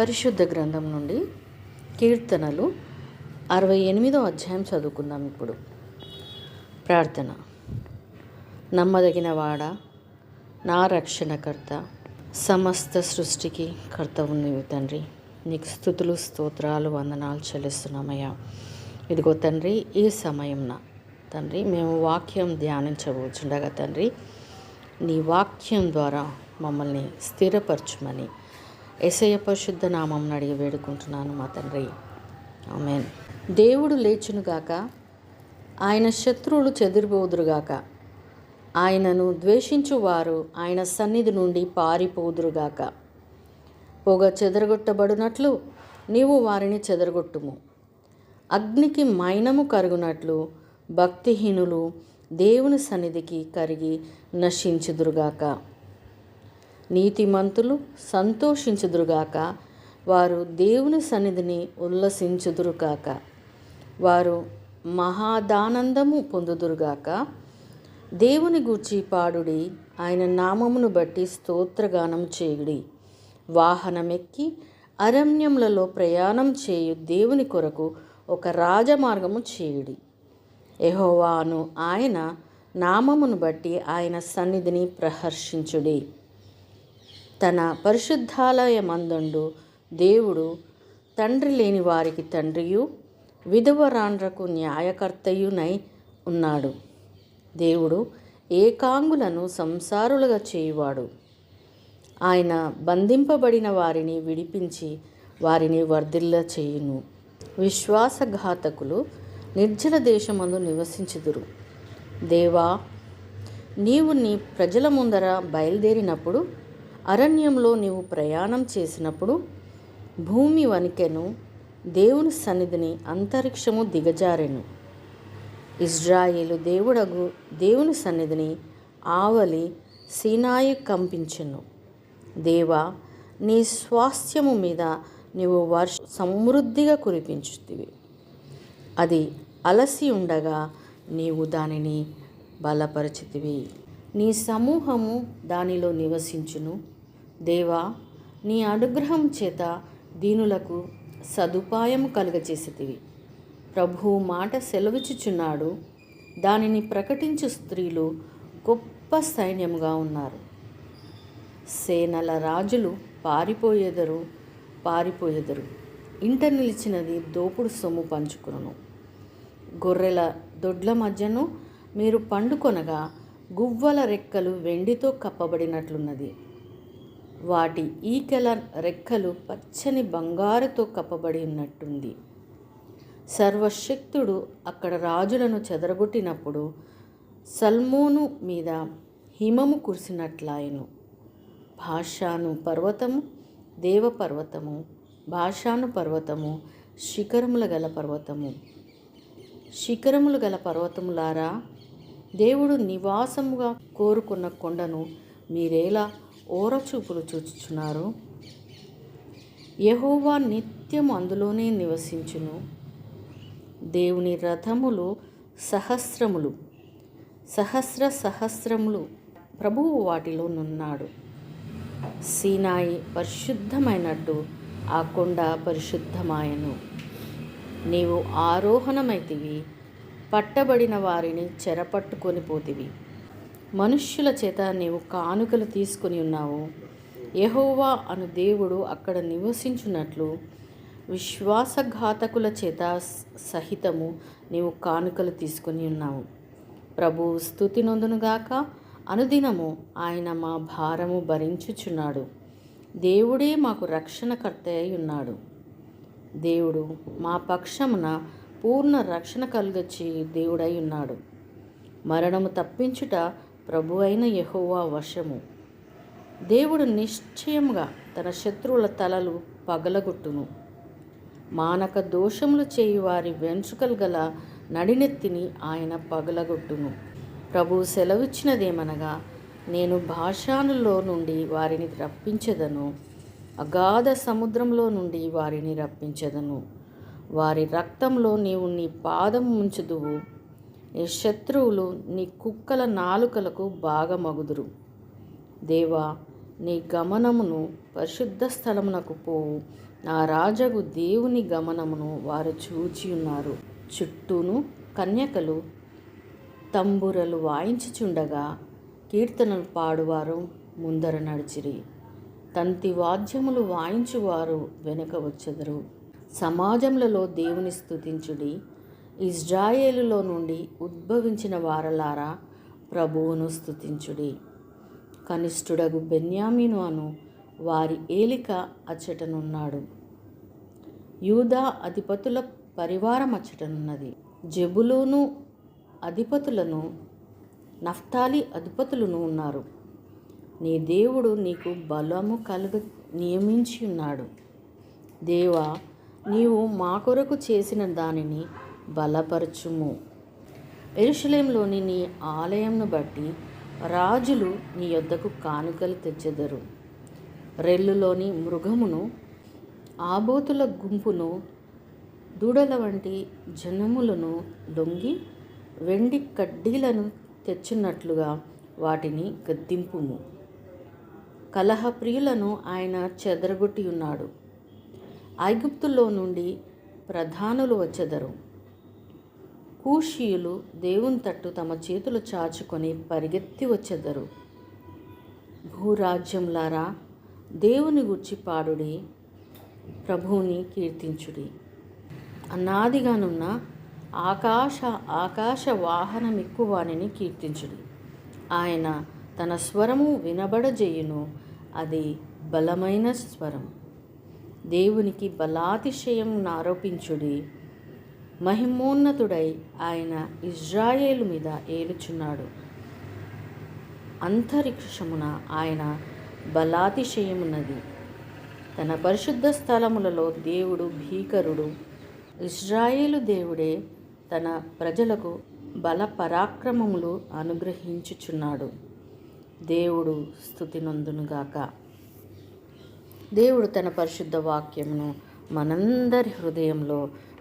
పరిశుద్ధ గ్రంథం నుండి కీర్తనలు అరవై ఎనిమిదో అధ్యాయం చదువుకుందాం ఇప్పుడు. ప్రార్థన. నమ్మదగిన వాడ నా రక్షణకర్త సమస్త సృష్టికి కర్తవు నీవు తండ్రి. నీకు స్థుతులు స్తోత్రాలు వందనాలు చెల్లిస్తున్నామయ్యా. ఇదిగో తండ్రి ఈ సమయంన తండ్రి మేము వాక్యం ధ్యానించబోచుండగా తండ్రి నీ వాక్యం ద్వారా మమ్మల్ని స్థిరపరచుమని ఎసయ పరిశుద్ధ నామం అడిగి వేడుకుంటున్నాను మా తండ్రి. ఆమెన్. దేవుడు లేచునుగాక ఆయన శత్రువులు చెదిరిపోదురుగాక ఆయనను ద్వేషించువారు ఆయన సన్నిధి నుండి పారిపోదురుగాక పొగ చెదరగొట్టబడినట్లు నీవు వారిని చెదరగొట్టుము. అగ్నికి మైనము కరుగునట్లు భక్తిహీనులు దేవుని సన్నిధికి కరిగి నశించుదురుగాక నీతిమంతులు సంతోషించుదురుగాక. వారు దేవుని సన్నిధిని ఉల్లసించుదురుగాక. వారు మహాదానందము పొందుదురుగాక. దేవుని గూర్చి పాడుడి ఆయన నామమును బట్టి స్తోత్రగానం చేయుడి. వాహనమెక్కి అరణ్యములలో ప్రయాణం చేయు దేవుని కొరకు ఒక రాజమార్గము చేయుడి. ఎహోవాను ఆయన నామమును బట్టి ఆయన సన్నిధిని ప్రహర్షించుడి. తన పరిశుద్ధాలయమందుండు దేవుడు తండ్రి లేని వారికి తండ్రియు విధవరాండ్రకు న్యాయకర్తయునై ఉన్నాడు. దేవుడు ఏకాంగులను సంసారులుగా చేయువాడు. ఆయన బంధింపబడిన వారిని విడిపించి వారిని వర్ధిల్ల చేయును. విశ్వాసఘాతకులు నిర్జల దేశమందు నివసించుదురు. దేవా నీవు నీ ప్రజల ముందర బయలుదేరినప్పుడు అరణ్యంలో నీవు ప్రయాణం చేసినప్పుడు భూమి వణికెను దేవుని సన్నిధిని అంతరిక్షము దిగజారెను. ఇజ్రాయేలు దేవుడగు దేవుని సన్నిధిని ఆవలి సీనాయి కంపించెను. దేవా నీ స్వాస్థ్యము మీద నీవు వర్ష సమృద్ధిగా కురిపించుతివి. అది అలసి ఉండగా నీవు దానిని బలపరచితివి. నీ సమూహము దానిలో నివసించును. దేవా నీ అనుగ్రహం చేత దీనులకు సదుపాయం కలుగచేసితివి ప్రభువు మాట సెలవిచ్చుచున్నాడు. దానిని ప్రకటించు స్త్రీలు గొప్ప సైన్యముగా ఉన్నారు. సేనల రాజులు పారిపోయేదరు పారిపోయేదరు. ఇంట నిలిచినది దోపుడు సొమ్ము పంచుకును గొర్రెల దొడ్ల మధ్యను మీరు పండుకొనగా గువ్వల రెక్కలు వెండితో కప్పబడినట్లున్నది. వాటి ఈకెల రెక్కలు పచ్చని బంగారుతో కప్పబడి ఉన్నట్టుంది. సర్వశక్తుడు అక్కడ రాజులను చెదరగొట్టినప్పుడు సల్మోను మీద హిమము కురిసినట్లాయను. భాషాను పర్వతము దేవపర్వతము భాషాను పర్వతము శిఖరముల గల పర్వతము. శిఖరములు గల పర్వతములారా దేవుడు నివాసముగా కోరుకున్న కొండను మీరేలా ఓరచూపులు చూచుచున్నారు. యహోవా నిత్యము అందులోనే నివసించును. దేవుని రథములు సహస్రములు సహస్ర సహస్రములు ప్రభువు వాటిలో నున్నాడు. సీనాయి పరిశుద్ధమైనట్టు ఆ కొండ పరిశుద్ధమాయను. నీవు ఆరోహణమైతివి పట్టబడిన వారిని చెరపట్టుకొని పోతివి. మనుష్యుల చేత నీవు కానుకలు తీసుకొని ఉన్నావు. యహోవా అను దేవుడు అక్కడ నివసించున్నట్లు విశ్వాసఘాతకుల చేత సహితము నీవు కానుకలు తీసుకొని ఉన్నావు. ప్రభు స్థుతి నొందునుగాక అనుదినము ఆయన మా భారము భరించుచున్నాడు. దేవుడే మాకు రక్షణకర్త అయి ఉన్నాడు. దేవుడు మా పక్షమున పూర్ణ రక్షణ కలుగచ్చి దేవుడై ఉన్నాడు. మరణము తప్పించుట ప్రభు అయిన యహోవా వశము. దేవుడు నిశ్చయముగా తన శత్రువుల తలలు పగలగొట్టును. మానక దోషములు చేయు వారి వెంట్రుకలు గల నడినెత్తిని ఆయన పగలగొట్టును. ప్రభు సెలవిచ్చినదేమనగా నేను భాషానులో నుండి వారిని రప్పించదను. అగాధ సముద్రంలో నుండి వారిని రప్పించదను. వారి రక్తంలో నీవు నీ పాదం ముంచుదువు. నీ శత్రువులు నీ కుక్కల నాలుకలకు భాగమగుదురు. దేవా నీ గమనమును పరిశుద్ధ స్థలమునకు పోవు. నా రాజగు దేవుని గమనమును వారు చూచి ఉన్నారు. చుట్టూను కన్యకలు తంబురలు వాయించుచుండగా కీర్తనలు పాడువారు ముందర నడిచిరి. తంతి వాద్యములు వాయించువారు వెనుక వచ్చెదరు. సమాజములలో దేవుని స్తుతించుడి. ఇజ్రాయేలులో నుండి ఉద్భవించిన వారలారా ప్రభువును స్తుతించుడి. కనిష్ఠుడగు బెన్యామీను అను వారి ఏలిక అచ్చటనున్నాడు. యూదా అధిపతుల పరివారం అచ్చటనున్నది. జబులూను అధిపతులను నఫ్తాలి అధిపతులను ఉన్నారు. నీ దేవుడు నీకు బలము కలుగ నియమించి ఉన్నాడు దేవా నీవు మా కొరకు చేసిన దానిని బలపరచుము. ఎరుషలేంలోని నీ ఆలయంను బట్టి రాజులు నీ యొద్దకు కానుకలు తెచ్చెదరు. రెల్లులోని మృగమును ఆబోతుల గుంపును దూడల వంటి జనములను లొంగి వెండి కడ్డీలను తెచ్చినట్లుగా వాటిని గద్దింపుము. కలహప్రియులను ఆయన చెదరగొట్టి ఉన్నాడు ఐగుప్తులో నుండి ప్రధానులు వచ్చెదరు. కూషీయులు దేవుని తట్టు తమ చేతులు చాచుకొని పరిగెత్తి వచ్చెదరు. భూరాజ్యంలారా దేవుని గుర్చి పాడుడి ప్రభువుని కీర్తించుడి. అనాదిగానున్న ఆకాశ ఆకాశ వాహనమిక్కువానిని కీర్తించుడి. ఆయన తన స్వరము వినబడజేయును అది బలమైన స్వరం. దేవునికి బలాతిశయం ఆరోపించుడి మహిమోన్నతుడై ఆయన ఇజ్రాయేలు మీద ఏలుచున్నాడు. అంతరిక్షమున ఆయన బలాతిశయమున్నది. తన పరిశుద్ధ స్థలములలో దేవుడు భీకరుడు. ఇజ్రాయేలు దేవుడే తన ప్రజలకు బల పరాక్రమములు అనుగ్రహించుచున్నాడు. దేవుడు స్థుతినందునుగాక. దేవుడు తన పరిశుద్ధ వాక్యమును మనందరి హృదయంలో